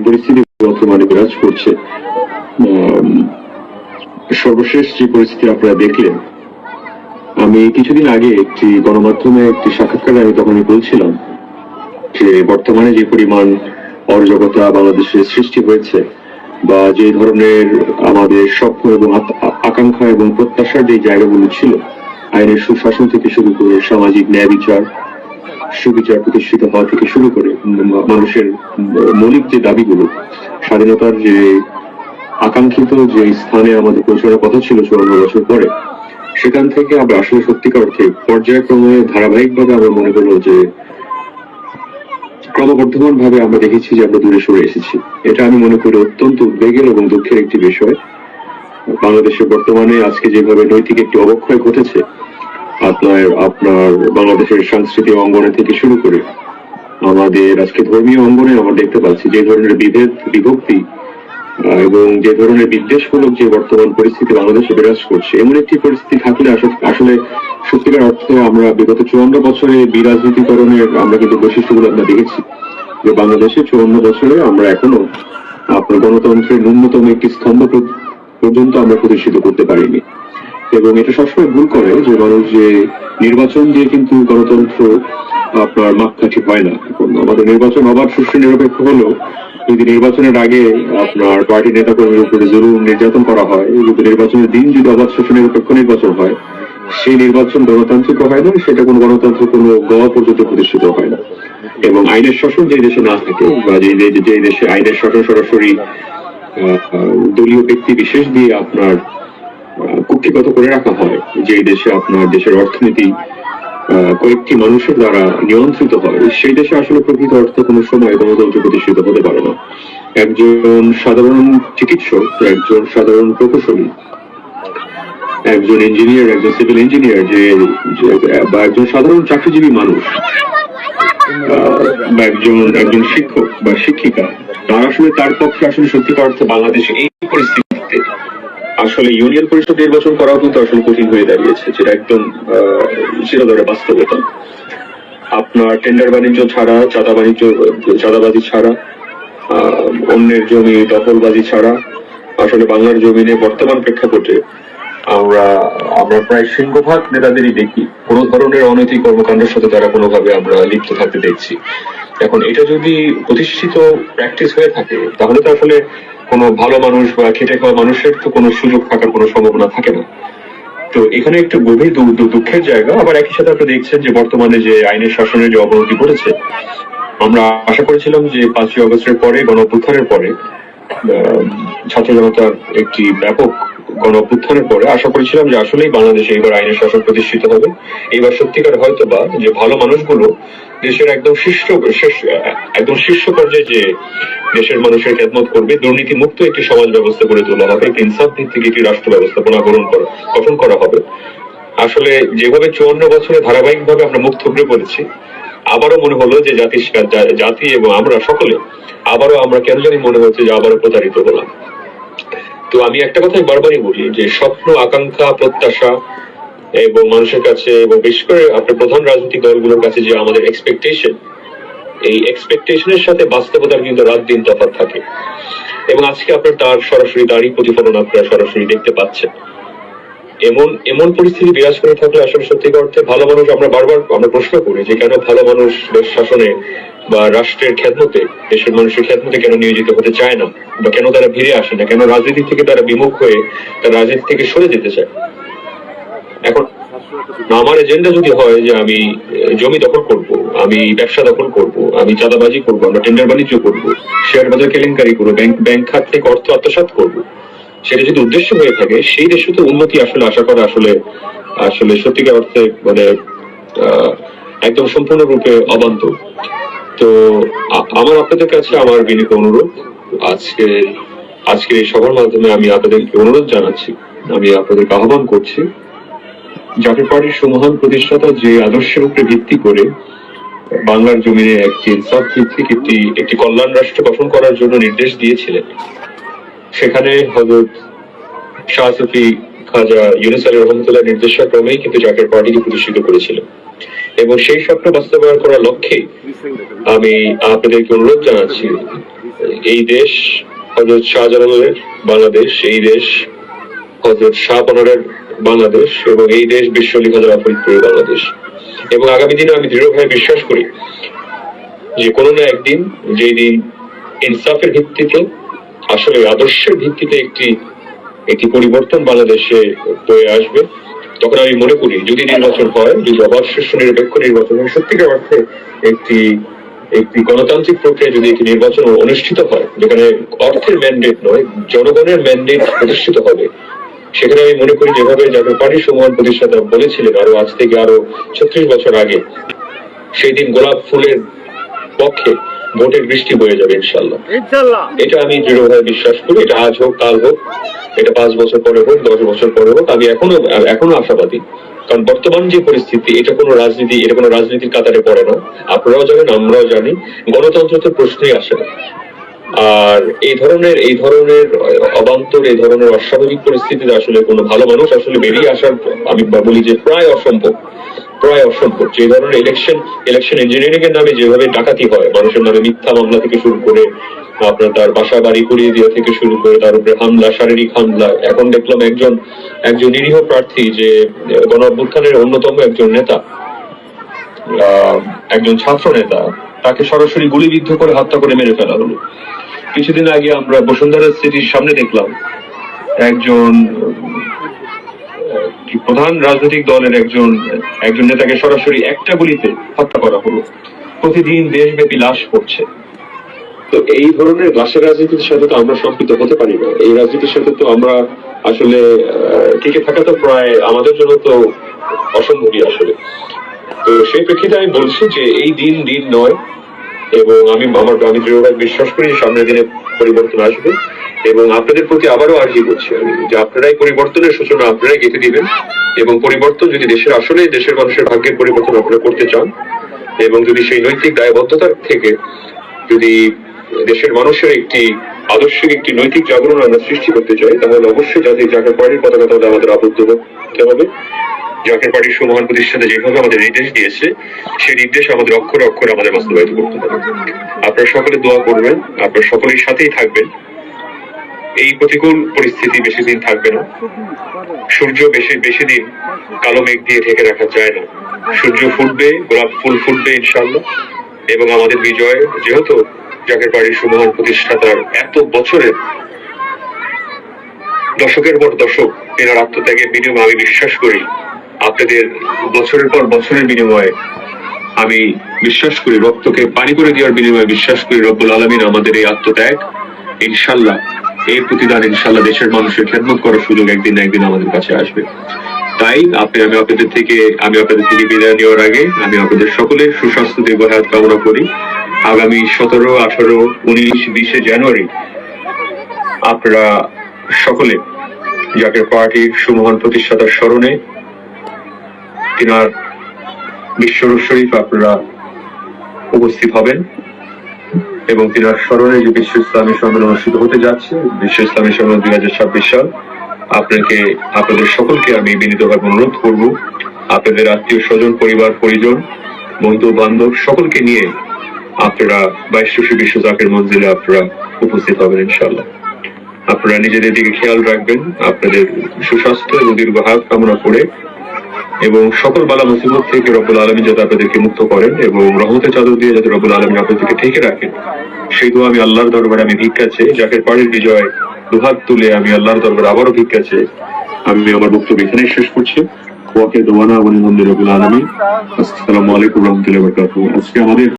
পরিস্থিতি বর্তমানে বিরাজ করছে। সর্বশেষ যে পরিস্থিতি আপনারা দেখলেন, আমি কিছুদিন আগে একটি গণমাধ্যমে একটি সাক্ষাৎকারে আমি তখনই বলছিলাম যে বর্তমানে যে পরিমাণ অরাজকতা বাংলাদেশে সৃষ্টি হয়েছে বা যে ধরনের আমাদের স্বপ্ন এবং আকাঙ্ক্ষা এবং প্রত্যাশার যে জায়গাগুলো ছিল, আইনের সুশাসন থেকে শুরু করে সামাজিক ন্যায় বিচার সুবিচার প্রতিষ্ঠিত হওয়া থেকে শুরু করে মানুষের মৌলিক যে দাবিগুলো, স্বাধীনতার যে আকাঙ্ক্ষিত যে স্থানে আমাদের পৌঁছানোর কথা ছিল চুয়ান্ন বছর পরে, সেখান থেকে আমরা আসলে সত্যিকার অর্থে পর্যায়ক্রমে ধারাবাহিকভাবে আমরা মনে হলো যে ক্রমবর্ধমান ভাবে আমরা দেখেছি যে আমরা দূরে সরে এসেছি। এটা আমি মনে করি অত্যন্ত উদ্বেগের এবং দুঃখের একটি বিষয়। বাংলাদেশে বর্তমানে আজকে যেভাবে নৈতিক একটি অবক্ষয় ঘটেছে আপনার আপনার বাংলাদেশের সাংস্কৃতিক অঙ্গনে থেকে শুরু করে আমাদের আজকে ধর্মীয় অঙ্গনে আমরা দেখতে পাচ্ছি যে ধরনের বিভেদ, বিভক্তি এবং যে ধরনের বিদ্বেষমূলক যে বর্তমান পরিস্থিতি বাংলাদেশে বিরাজ করছে, এমন একটি পরিস্থিতি থাকলে আসলে সত্যিকার অর্থে আমরা বিগত চুয়ান্ন বছরে বিরাজনীতিকরণের আমরা কিন্তু বৈশিষ্ট্যগুলো আমরা দেখেছি যে বাংলাদেশে চুয়ান্ন বছরে আমরা এখনও আপনার গণতন্ত্রের ন্যূনতম একটি স্তম্ভ পর্যন্ত আমরা প্রতিষ্ঠিত করতে পারিনি। এবং এটা সবসময় ভুল করে যে মানুষ যে নির্বাচন দিয়ে কিন্তু গণতন্ত্র আপনার মাপকাঠি হয় না। আমাদের নির্বাচন অবাধ সুষ্ঠু নিরপেক্ষ হলেও যদি নির্বাচনের আগে আপনার পার্টি নেতা কর্মীর উপরে জরুর নির্যাতন করা হয়, যদি নির্বাচনের দিন যদি অবাধ সুষ্ঠু নিরপেক্ষ নির্বাচন হয়, সেই নির্বাচন গণতান্ত্রিক হয় না, সেটা কোনো গণতন্ত্র কোনো গড় পর্যন্ত প্রতিষ্ঠিত হয় না। এবং আইনের শাসন যে দেশে না থাকে বা যে দেশে আইনের শাসন সরাসরি দলীয় ব্যক্তি বিশেষ দিয়ে আপনার কুক্ষিগত করে রাখা হয় যে দেশে আপনার দেশের অর্থনীতি কয়েকটি মানুষের দ্বারা নিয়ন্ত্রিত হয়। সেই দেশে আসলে প্রকৃত অর্থে কোনো সময় গণতন্ত্র প্রতিষ্ঠিত হতে পারে না। একজন সাধারণ চিকিৎসক, একজন সাধারণ প্রকৌশলী, একজন ইঞ্জিনিয়ার একজন সিভিল ইঞ্জিনিয়ার যে বা একজন সাধারণ চাকরিজীবী মানুষ বা একজন একজন শিক্ষক বা শিক্ষিকা, তার আসলে তার পক্ষে আসলে সত্যিকার অর্থে বাংলাদেশে এই পরিস্থিতিতে আসলে ইউনিয়ন পরিষদ নির্বাচন করাও কিন্তু আসলে কঠিন হয়ে দাঁড়িয়েছে, যেটা একদম চিরদরে বাস্তবতা। আপনার টেন্ডার বাণিজ্য ছাড়া চাঁদা বাণিজ্য চাঁদাবাজি ছাড়া অন্যের জমি দখলবাজি ছাড়া, আসলে বাংলার জমিনে বর্তমান প্রেক্ষাপটে আমরা আমরা প্রায় সিংহভাগ নেতাদেরই দেখি। কোনো ধরনের অনৈতিক কর্মকাণ্ডের সাথে তারা কোনোভাবে আমরা লিপ্ত থাকতে দেখছি। এখন এটা যদি প্রতিষ্ঠিত প্র্যাকটিস হয়ে থাকে, তাহলে তো আসলে কোনো ভালো মানুষ বা খেটে খাওয়া মানুষের তো কোনো সুযোগ থাকার কোনো সম্ভাবনা থাকে না। তো এখানে একটু গভীর দুঃখের জায়গা। আবার একই সাথে আপনি দেখছেন যে বর্তমানে যে আইনের শাসনের যে অবনতি ঘটেছে, আমরা আশা করেছিলাম যে পাঁচই অগস্টের পরে গণ পরে ছাত্র জনতার একটি ব্যাপক গণ পরে, আশা করেছিলাম যে আসলেই বাংলাদেশে এইবার আইনের শাসন প্রতিষ্ঠিত হবে। এইবার সত্যিকার হয়তো বা যে ভালো মানুষগুলো দেশের একদম শীর্ষ একদম শীর্ষ পর্যায়ে যে দেশের মানুষের খেদমত করবে দুর্নীতি মুক্ত একটি সমাজ ব্যবস্থা গড়ে তোলা হবে একটি ইনসাফ ভিত্তিক একটি রাষ্ট্র ব্যবস্থাপনা গ্রহণ করা, গঠন করা হবে। আসলে যেভাবে চুয়ান্ন বছরে ধারাবাহিকভাবে আমরা মুখ থুবড়ে পড়েছি, আবারও মনে হলো যে জাতি জাতি এবং আমরা সকলে আবারও আমরা কেন জানি মনে হচ্ছে যে আবারও প্রতারিত হলাম। তো আমি একটা কথাই বারবারই বলি যে স্বপ্ন, আকাঙ্ক্ষা, প্রত্যাশা এবং মানুষের কাছে এবং বিশেষ করে আপনার প্রধান রাজনৈতিক দলগুলোর কাছে যে আমাদের এক্সপেকটেশন এই এক্সপেকটেশনের সাথে বাস্তবতার কিন্তু রাত দিন তফাৎ থাকে। এবং আজকে আপনার তার সরাসরি, তারই প্রতিফলন আপনারা সরাসরি দেখতে পাচ্ছেন। এমন এমন পরিস্থিতি বিরাজ করে থাকলে আসলে সত্যিকার অর্থে ভালো মানুষ আমরা বারবার আমরা প্রশ্ন করি যে কেন ভালো মানুষ দেশ শাসনে বা রাষ্ট্রের খেদমতে দেশের মানুষের খেদমতে কেন নিয়োজিত হতে চায় না? বা কেন তারা ফিরে আসে না? কেন রাজনীতি থেকে তারা বিমুখ হয়ে তারা রাজনীতি থেকে সরে যেতে চায়? এখন আমার এজেন্ডা যদি হয় যে আমি জমি দখল করব, আমি ব্যবসা দখল করব, আমি চাঁদাবাজি করব, আমরা টেন্ডার বাণিজ্য করব শেয়ার বাজার কেলেঙ্কারি করব ব্যাংক ব্যাংক খাত থেকে অর্থ আত্মসাৎ করব, সেটা যদি উদ্দেশ্য হয়ে থাকে, সেই দেশে তো উন্নতি আসলে, আশা করা আসলে আসলে সত্যিকার অর্থে মানে একদম সম্পূর্ণরূপে অবান্তর। তো আমার আপনাদের কাছে আমার বিনীত অনুরোধ, আজকে আজকে এই সভার মাধ্যমে আমি আপনাদেরকে অনুরোধ জানাচ্ছি, আমি আপনাদেরকে আহ্বান করছি জাতীয় সুমহান প্রতিষ্ঠাতা যে আদর্শের উপরে ভিত্তি করে বাংলার জমিনে একটি ইনসাফ ভিত্তিক একটি একটি কল্যাণ রাষ্ট্র গঠন করার জন্য নির্দেশ দিয়েছিলেন। সেখানে হজরত শাহ সুফি খাজা ইউনুস আলী রহমতুল্লাহ নির্দেশক্রমেই কিন্তু জাতীয় পার্টিকে প্রতিষ্ঠিত করেছিলেন। এবং সেই স্বপ্ন বাস্তবায়ন করার লক্ষ্যে আমি আপনাদেরকে অনুরোধ জানাচ্ছি, এই দেশ হজরত শাহজালালের বাংলাদেশ, এই দেশ হজরত শাহপনারের বাংলাদেশ এবং এই দেশ বিশ্বলী হাজার ফরিদপুরের বাংলাদেশ। এবং আগামী দিনে আমি দৃঢ়ভাবে বিশ্বাস করি যে কোনো না একদিন যেই দিন ইনসাফের ভিত্তিতে, আসলে আদর্শের ভিত্তিতে একটি একটি পরিবর্তন বাংলাদেশে বয়ে আসবে, তখন আমি মনে করি যদি নির্বাচন হয়, যদি অবাধ সুষ্ঠু নিরপেক্ষ নির্বাচন হয়, সত্যিকার অর্থে একটি একটি গণতান্ত্রিক প্রক্রিয়া যদি একটি নির্বাচন অনুষ্ঠিত হয়, যেখানে অর্থের ম্যান্ডেট নয়, জনগণের ম্যান্ডেট প্রতিষ্ঠিত হবে সেখানে আমি মনে করি যেভাবে জাতীয় পার্টি সমান প্রতিষ্ঠাতা বলেছিলেন আরও আজ থেকে আরও ছত্রিশ বছর আগে সেই দিন গোলাপ ফুলের পক্ষে ভোটের বৃষ্টি বয়ে যাবে ইনশাল্লাহ এটা আমি দৃঢ়ভাবে বিশ্বাস করি এটা আজ হোক কাল হোক এটা পাঁচ বছর পরে হোক দশ বছর পরে হোক আমি এখনও এখনও আশাবাদী। কারণ বর্তমান যে পরিস্থিতি এটা কোনো রাজনীতি এটা কোনো রাজনীতির কাতারে পড়ে না। আপনারাও জানেন আমরাও জানি গণতন্ত্র তো প্রশ্নই আসে না। আর এই ধরনের এই ধরনের অবান্তর, এই ধরনের অস্বাভাবিক পরিস্থিতিতে আসলে কোনো ভালো মানুষ আসলে বেরিয়ে আসার, আমি বলি যে প্রায় অসম্ভব প্রায় অসম্ভব। যে ধরনের ইলেকশন ইলেকশন ইঞ্জিনিয়ারিং এর নামে যেভাবে ডাকাতি হয়, মানুষের নামে মিথ্যা মামলা থেকে শুরু করে, আপনার তার বাসা বাড়ি করিয়ে দেওয়া থেকে শুরু করে, তার উপরে হামলা, শারীরিক হামলা। এখন দেখলাম একজন একজন নিরীহ প্রার্থী যে গণ অভ্যুত্থানের অন্যতম একজন নেতা একজন ছাত্র নেতা তাকে সরাসরি গুলিবিদ্ধ করে হত্যা করে মেরে ফেলা হলো। কিছুদিন আগে আমরা বসুন্ধরা সিটির সামনে দেখলাম একজন প্রধান রাজনৈতিক দলের একজন একজন নেতাকে সরাসরি একটা গুলিতে হত্যা করা হলো। প্রতিদিন দেশব্যাপী লাশ পড়ছে। তো এই ধরনের লাশের রাজনীতির সাথে তো আমরা সম্পৃক্ত হতে পারি না। এই রাজনীতির সাথে তো আমরা আসলে টিকে থাকা তো প্রায় আমাদের জন্য তো অসম্ভবই আসলে। তো সেই প্রেক্ষিতে আমি বলছি যে এই দিন দিন নয়, এবং আমি আমার আমি দৃঢ়ভাবে বিশ্বাস করি সামনের দিনে পরিবর্তন আসবে, এবং আপনাদের প্রতি আবারও আর্জি করছি আমি যে আপনারাই পরিবর্তনের সূচনা আপনারাই গেঁথে দিবেন, এবং পরিবর্তন যদি দেশের আসলে দেশের মানুষের ভাগ্যের পরিবর্তন আপনারা করতে চান, এবং যদি সেই নৈতিক দায়বদ্ধতার থেকে যদি দেশের মানুষের একটি আদর্শিক, একটি নৈতিক জাগরণ আমরা সৃষ্টি করতে চাই, তাহলে অবশ্যই জাতির জাতীয় পার্টির পতাকা তাহলে আমাদের আবদ্ধ হতে হবে। জাতীয় পার্টির সুমহান প্রতিষ্ঠাতা যেভাবে আমাদের নির্দেশ দিয়েছে, সেই নির্দেশ আমাদের অক্ষরে অক্ষরে আমাদের বাস্তবায়িত করতে হবে। আপনারা সকলে দোয়া করবেন, আপনারা সকলের সাথেই থাকবেন। এই প্রতিকূল পরিস্থিতি বেশি দিন থাকবে না। সূর্য বেশি বেশি দিন কালো মেঘ দিয়ে ঢেকে রাখা যায় না। সূর্য ফুটবে, গোলাপ ফুল ফুটবে ইনশাল্লাহ এবং আমাদের বিজয় যেহেতু জাকের বাড়ির সুমহান প্রতিষ্ঠাতার এত বছরের দশকের পর দশক, এনার আত্মত্যাগের বিনিময়ে আমি বিশ্বাস করি আপনাদের বছরের পর বছরের বিনিময়ে আমি বিশ্বাস করি, রক্তকে পানি করে দেওয়ার বিনিময়ে বিশ্বাস করি রব্বুল আলমিন আমাদের এই আত্মত্যাগ। ইনশাল্লাহ এর প্রতিদান ইনশাল্লাহ দেশের মানুষের খেদমত করার সুযোগ একদিন না একদিন আমাদের কাছে আসবে। তাই আপনি, আমি আপনাদের থেকে, আমি আপনাদের থেকে বিদায় নেওয়ার আগে আমি আপনাদের সকলের সুস্বাস্থ্য, দীর্ঘায়ত কামনা করি। আগামী সতেরো, আঠারো, উনিশ, বিশে জানুয়ারি আপনারা সকলে জাতীয় পার্টির সুমহান প্রতিষ্ঠাতার স্মরণে তিনার বিশ্বরূপ শরীফ আপনারা উপস্থিত হবেন এবং তিনার স্মরণে যে বিশ্ব ইসলামী সম্মেলন অনুষ্ঠিত হতে যাচ্ছে, বিশ্ব ইসলামী সম্মেলন দুই হাজার ছাব্বিশ সাল, আপনাকে, আপনাদের সকলকে আমি বিনীতভাবে অনুরোধ করব, আপনাদের আত্মীয় স্বজন, পরিবার, পরিজন, বন্ধু, বান্ধব সকলকে নিয়ে আপনারা বাইশ বিশ্ব জাকের মঞ্জিলে আপনারা উপস্থিত হবেন ইনশাল্লাহ আপনারা নিজেদের দিকে খেয়াল রাখবেন, আপনাদের সুস্বাস্থ্য এবং দীর্ঘ হাত কামনা করে এবং সকল বালা মুসিবত থেকে রব্বুল আলমী যাতে আপনাদেরকে মুক্ত করেন এবং রহমতের চাদর দিয়ে যাতে রব্বুল আলমী আপনাদেরকে ঠেকে রাখেন। সেই দোয়া আমি আল্লাহর দরবারে আমি ভিক্ষা চাই। যাকে পাড়ির বিজয় দুহাত তুলে আমি আল্লাহর দরবারে আবারও ভিক্ষা চাই। আমি আমার বক্তব্য এখানেই শেষ করছি। ওয়াকে দোয়ানা আলহামদুলিল্লাহ রবুল আলমী আসসালামু আলাইকুম রহমতুল্লাহ আজকে আমাদের